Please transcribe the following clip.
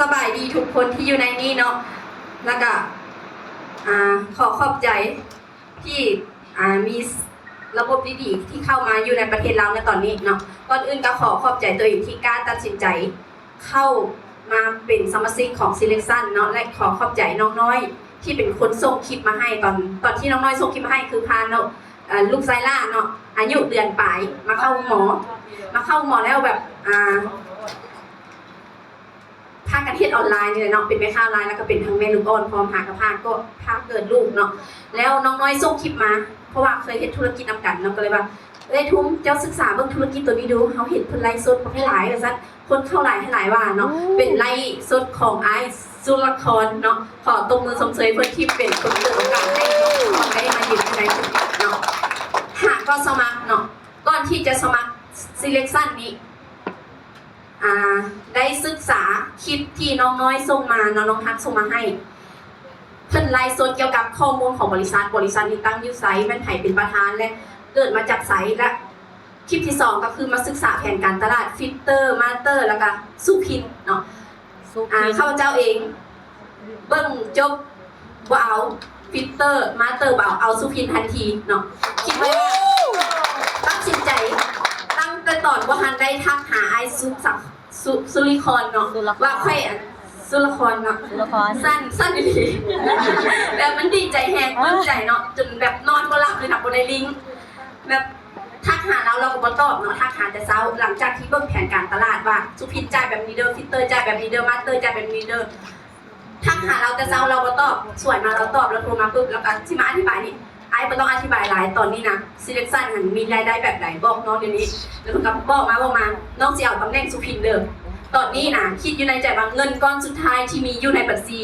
สบายดีทุกคนที่อยู่ในนี้เนาะแล้วก็ขอขอบใจที่มีระบบดีๆที่เข้ามาอยู่ในประเทศเราในตอนนี้เนาะก่อนอื่นก็ขอขอบใจตัวเองที่กล้าตัดสินใจเข้ามาเป็นสมาชิกของ Selection เนาะและขอขอบใจน้องน้อยที่เป็นคนส่งคลิปมาให้ตอนตอนที่น้องน้อยส่งคลิปมาให้คือพาเนาะลูกไซล่าเนาะอายุเดือนปลายมาเข้าหมอ มาเข้าหมอแล้วแบบอ่า ภาคการเทศออนไลน์นี่แหละเนาะเป็นแม่ค้าออนไลน์แล้วก็เป็นทั้งแม่ลูกอ่อนพร้อมหากระพาก็พาเกิดลูกเนาะแล้วน้องน้อยส่งคลิปมา เพราะว่าเคยเห็นธุรกิจนำกันเนาะก็เลยว่าเอ้ยทุ่มเจ้าศึกษาเบิ่งธุรกิจตัวนี้ดูเขาเห็นเพิ่นไลฟ์สดบ่ให้หลายว่าซั่นคนเข้าหลายให้หลายว่าเนาะเป็นไลฟ์สดของไอซ์สุรครเนาะขอตบมือสมเสยเพิ่นที่เป็นคนเปิดโอกาสให้น้องคนได้มายืนในธุรกิจเนาะหากก็สมัครเนาะก่อนที่จะสมัคร selection นี้อ่า ได้ศึกษาคลิปที่น้องน้อยส่งมาน้องน้องฮักส่งมาให้เพิ่นไลฟ์สดเกี่ยวกับข้อมูลของบริษัท บริษัทนี้ตั้งอยูไซต์แม่นไผเป็นประธานและเกิดมาจากไซต์และคลิปที่สองก็คือมาศึกษาแผนการตลาดฟิลเตอร์มาสเตอร์ แล้วก็สุพินเนาะสุอ่าขีข้าพเจ้าเอง เบิ้งจบว่าเอาฟิลเตอร์มาสเตอร์บ่เอาเอาสุพินทันทีเนาะคิดไว้ว่าตัดสินใจ ตั้งแต่ตอนว่าฮัน ได้ทักหาไอซุสักสุสุริคอนเนาะสุรคว่ารค่อยอันสุรคอนเนาะสุรครสั้นสั้นดีแบบมันดีใจแฮงปลื้มใจเนาะจนแบบนอนก็หลับเลยนะบนในลิงก์แบบทักหาเราเราก็บ่ตอบเนาะทักหาแต่เช้าหลังจากที่เบิ่งแผนการตลาดว่าสุพินจ่ายแบบนี้เด้อฟิตเตอร์จ่ายแบบนี้เด้อมาสเตอร์จ่ายแบบนี้เด้อทักหาเราแต่เช้าเราบ่ตอบสวยมาเราตอบแล้วโทรมาปุ๊บแล้วก็สิมาอธิบายนี่ไอ้บ่ต้องอธิบาย หลายตอนนี้นะซีเล็กซันหันมีรายได้แบบไหนบอกน้องเดี๋ยวนี้ แล้วก็บอกมาบอกมา น้องสิเอาตำแหน่งสุพินเดิมตอนนี้นะคิดอยู่ในใจว่าเงินก้อนสุดท้ายที่มีอยู่ในบัญชี